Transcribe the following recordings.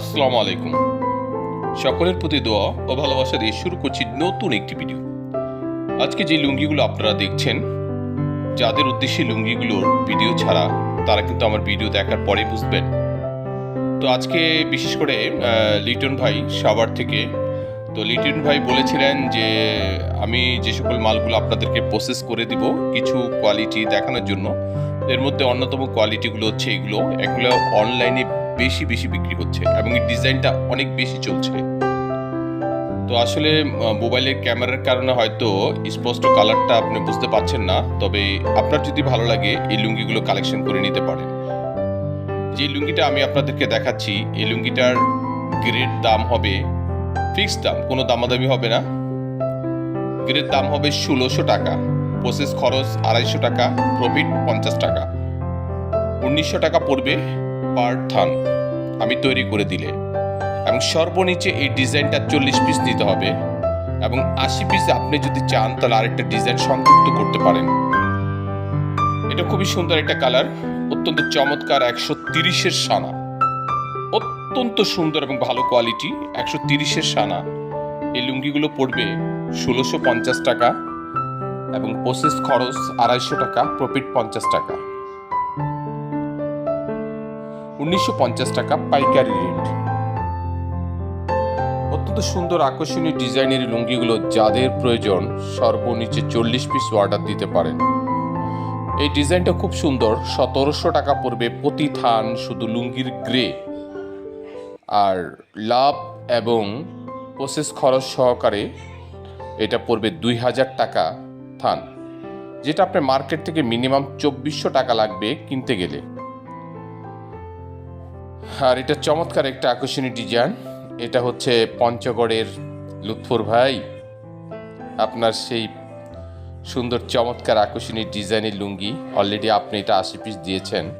আসসালামু আলাইকুম। সকলের প্রতি দোয়া ও ভালোবাসা দিয়ে শুরু করছি নতুন একটি ভিডিও আজকে যে লুঙ্গিগুলো আপনারা দেখছেন, যাদের উদ্দেশ্যে লুঙ্গিগুলোর ভিডিও ছাড়া তারা কিন্তু আমার ভিডিও দেখার পরে বুঝবেন। তো আজকে বিশেষ করে লিটন ভাই সাভার থেকে, তো লিটন ভাই বলেছিলেন যে, আমি যে সকল মালগুলো আপনাদেরকে প্রসেস করে দিব কিছু কোয়ালিটি দেখানোর জন্য, এর মধ্যে অন্যতম কোয়ালিটিগুলো হচ্ছে এগুলো। এগুলো অনলাইনে বেশি বেশি বিক্রি হচ্ছে এবং এই ডিজাইনটা অনেক বেশি চলছে। তো আসলে মোবাইলের ক্যামেরার কারণে হয়তো স্পষ্ট কালারটা আপনি বুঝতে পারছেন না, তবে আপনার যদি ভালো লাগে, এই লুঙ্গিগুলো কালেকশন করে নিতে পারেন। যে লুঙ্গিটা আমি আপনাদেরকে দেখাচ্ছি, এই লুঙ্গিটার গ্রেড দাম হবে ফিক্সড দাম, কোনো দামাদামি হবে না। গ্রেড দাম হবে ষোলোশো টাকা, প্রসেস খরচ আড়াইশো টাকা, প্রফিট পঞ্চাশ টাকা। উনিশশো টাকা পড়বে পার থান আমি তৈরি করে দিলে এবং সর্বনিচে এই ডিজাইনটা চল্লিশ পিস নিতে হবে এবং আশি পিস আপনি যদি চান, তাহলে আরেকটা ডিজাইন সংযুক্ত করতে পারেন। এটা খুবই সুন্দর একটা কালার, অত্যন্ত চমৎকার একশো তিরিশের সানা। অত্যন্ত সুন্দর এবং ভালো কোয়ালিটি, একশো তিরিশের সানা। এই লুঙ্গিগুলো পড়বে ষোলোশো পঞ্চাশ টাকা এবং প্রসেস খরচ আড়াইশো টাকা প্রফিট পঞ্চাশ টাকা। উনিশশো পঞ্চাশ টাকা পাইকারি রেট। অত্যন্ত সুন্দর আকর্ষণীয় ডিজাইনের লুঙ্গিগুলো যাদের প্রয়োজন সর্বনিচে চল্লিশ পিস অর্ডার দিতে পারেন। এই ডিজাইনটা খুব সুন্দর, সতেরোশো টাকা পড়বে প্রতি থান শুধু লুঙ্গির গ্রে। আর লাভ এবং প্রসেস খরচ সহকারে এটা পড়বে দুই হাজার টাকা থান, যেটা আপনার মার্কেট থেকে মিনিমাম চব্বিশশো টাকা লাগবে কিনতে গেলে। আর এটা চমৎকার একটা আকর্ষণীয় ডিজাইন এটা হচ্ছে পঞ্চগড়ের লুৎফর ভাই। আপনার সেই সুন্দর, চমৎকার, আকর্ষণীয় ডিজাইনের লুঙ্গি। অলরেডি আপনি এটা আশি পিস দিয়েছেন।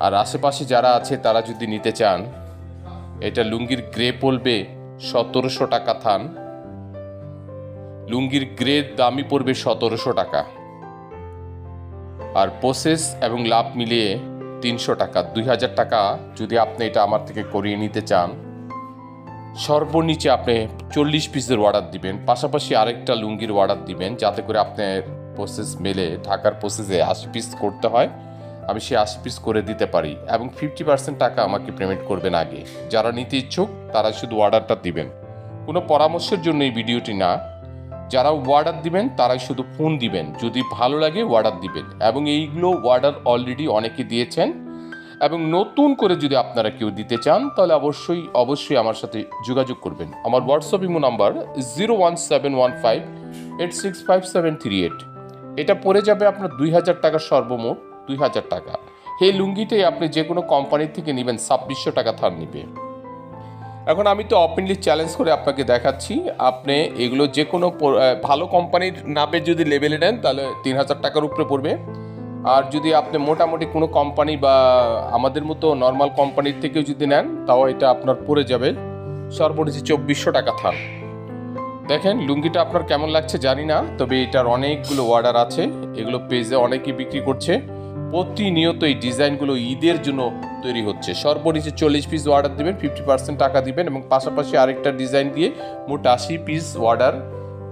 আর আশেপাশে যারা আছে, তারা যদি নিতে চান, এটা লুঙ্গির গ্রে পড়বে সতেরোশো টাকা থান। লুঙ্গির গ্রে দামি পড়বে সতেরোশো টাকা। আর প্রসেস এবং লাভ মিলিয়ে তিনশো টাকা, দুই হাজার টাকা যদি আপনি এটা আমার থেকে করিয়ে নিতে চান, সর্বনিচে আপনি চল্লিশ পিসের অর্ডার দিবেন, পাশাপাশি আরেকটা লুঙ্গির অর্ডার দিবেন, যাতে করে আপনার প্রসেস মেলে, ঢাকার প্রসেসে আশি পিস করতে হয়, আমি সেই আশি পিস করে দিতে পারি এবং ফিফটি পার্সেন্ট টাকা আমাকে পেমেন্ট করবেন আগে। যারা নিতে ইচ্ছুক, তারা শুধু অর্ডারটা দিবেন। কোনো পরামর্শের জন্য এই ভিডিওটি না। যারা অর্ডার দিবেন, তারাই শুধু ফোন দিবেন। যদি ভালো লাগে অর্ডার দিবেন। এবং এইগুলো অর্ডার অলরেডি অনেকে দিয়েছেন। এবং নতুন করে যদি আপনারা কেউ দিতে চান, তাহলে অবশ্যই অবশ্যই আমার সাথে যোগাযোগ করবেন। আমার WhatsApp imo number zero one seven one five eight six five seven three eight এটা পড়ে যাবে আপনার দুই হাজার টাকা সর্বমোট, দুই হাজার টাকা। এই লুঙ্গিটাই আপনি যে কোনো কোম্পানির থেকে নেবেন, ছাব্বিশশো টাকা থার নিবে। এখন আমি তো ওপেনলি চ্যালেঞ্জ করে আপনাকে দেখাচ্ছি, আপনি এগুলো যে কোনো ভালো কোম্পানির নামে যদি লেবেলে নেন, তাহলে তিন হাজার টাকার উপরে পড়বে। আর যদি আপনি মোটামুটি কোনো কোম্পানি বা আমাদের মতো নর্মাল কোম্পানির থেকেও যদি নেন, তাও এটা আপনার পড়ে যাবে। সর্বনিচে চব্বিশশো টাকা থান দেখেন, লুঙ্গিটা আপনার কেমন লাগছে জানি না, তবে এটার অনেকগুলো অর্ডার আছে। এগুলো পেজে অনেকেই বিক্রি করছে। প্রতিনিয়ত এই ডিজাইনগুলো ঈদের জন্য তৈরি হচ্ছে। সর্বনিচে চল্লিশ পিস অর্ডার দিবেন ফিফটি পার্সেন্ট টাকা দিবেন এবং পাশাপাশি আরেকটা ডিজাইন দিয়ে মোট আশি পিস অর্ডার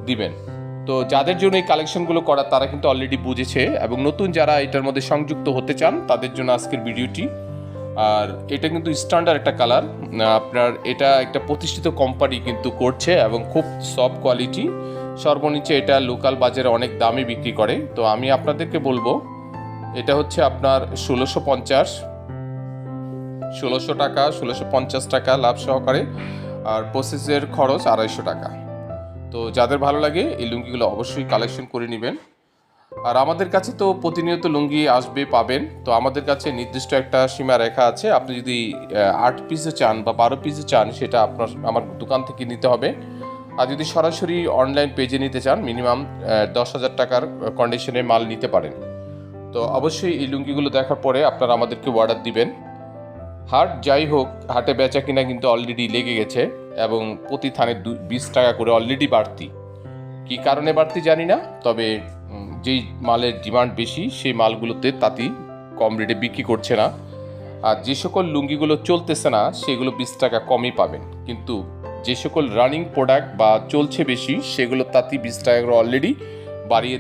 দিবেন। তো যাদের জন্য এই কালেকশনগুলো করা, তারা কিন্তু অলরেডি বুঝেছে এবং নতুন যারা এটার মধ্যে সংযুক্ত হতে চান, তাদের জন্য আজকের ভিডিওটি। আর এটা কিন্তু স্ট্যান্ডার্ড একটা কালার আপনার এটা একটা প্রতিষ্ঠিত কোম্পানি কিন্তু করছে এবং খুব সফট কোয়ালিটি সর্বনিচে এটা লোকাল বাজারে অনেক দামে বিক্রি করে। তো আমি আপনাদেরকে বলব, এটা হচ্ছে আপনার ষোলোশো পঞ্চাশ। ষোলোশো টাকা, ষোলোশো পঞ্চাশ টাকা লাভ সহকারে। আর প্রসেসের খরচ আড়াইশো টাকা। তো যাদের ভালো লাগে, এই লুঙ্গিগুলো অবশ্যই কালেকশন করে নেবেন। আর আমাদের কাছে তো প্রতিনিয়ত লুঙ্গি আসবে, পাবেন। তো আমাদের কাছে নির্দিষ্ট একটা সীমা রেখা আছে। আপনি যদি আট পিসে চান বা বারো পিসে চান, সেটা আপনার, আমার দোকান থেকে নিতে হবে। আর যদি সরাসরি অনলাইন পেজে নিতে চান মিনিমাম দশ হাজার টাকার কন্ডিশনে মাল নিতে পারেন। তো অবশ্যই এই লুঙ্গিগুলো দেখার পরে আপনারা আমাদেরকে অর্ডার দিবেন। হাট যাই হোক, হাটে বেচা কিনা কিন্তু অলরেডি লেগে গেছে এবং প্রতি থানে বিশ টাকা করে অলরেডি বাড়তি। কি কারণে বাড়তি জানি না, তবে যেই মালের ডিমান্ড বেশি, সেই মালগুলোতে তাঁতি কম রেটে বিক্রি করছে না। আর যে সকল লুঙ্গিগুলো চলতেছে না, সেগুলো বিশ টাকা কমই পাবেন। কিন্তু যে সকল রানিং প্রোডাক্ট বা চলছে বেশি, সেগুলো তাতেই বিশ টাকা করে অলরেডি বাড়িয়ে